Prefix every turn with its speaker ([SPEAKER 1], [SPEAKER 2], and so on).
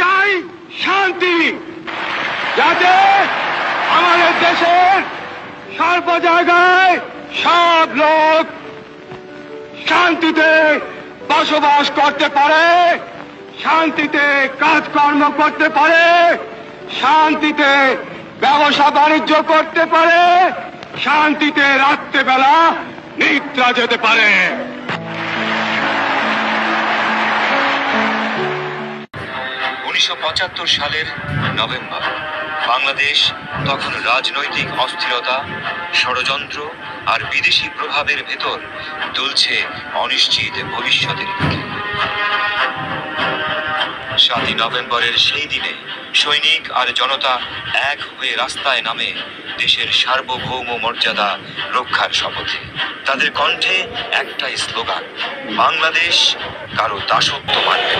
[SPEAKER 1] চাই শান্তি। যাতে আমাদের দেশের সর্ব জায়গায় সব লোক শান্তিতে বসবাস করতে পারে, শান্তিতে কাজকর্ম করতে পারে, শান্তিতে ব্যবসা বাণিজ্য করতে পারে, শান্তিতে রাত্রেবেলা নিদ্রা যেতে পারে।
[SPEAKER 2] উনিশশো পঁচাত্তর সালের নভেম্বর। বাংলাদেশ তখন রাজনৈতিক অস্থিরতা, ষড়যন্ত্র আর বিদেশি প্রভাবের ভেতর দুলছে অনিশ্চিত ভবিষ্যতের সাতই নভেম্বরের সেই দিনে সৈনিক আর জনতা এক হয়ে রাস্তায় নামে দেশের সার্বভৌম মর্যাদা রক্ষার শপথে। তাদের কণ্ঠে একটাই স্লোগান, বাংলাদেশ কারও দাসত্ব মানবে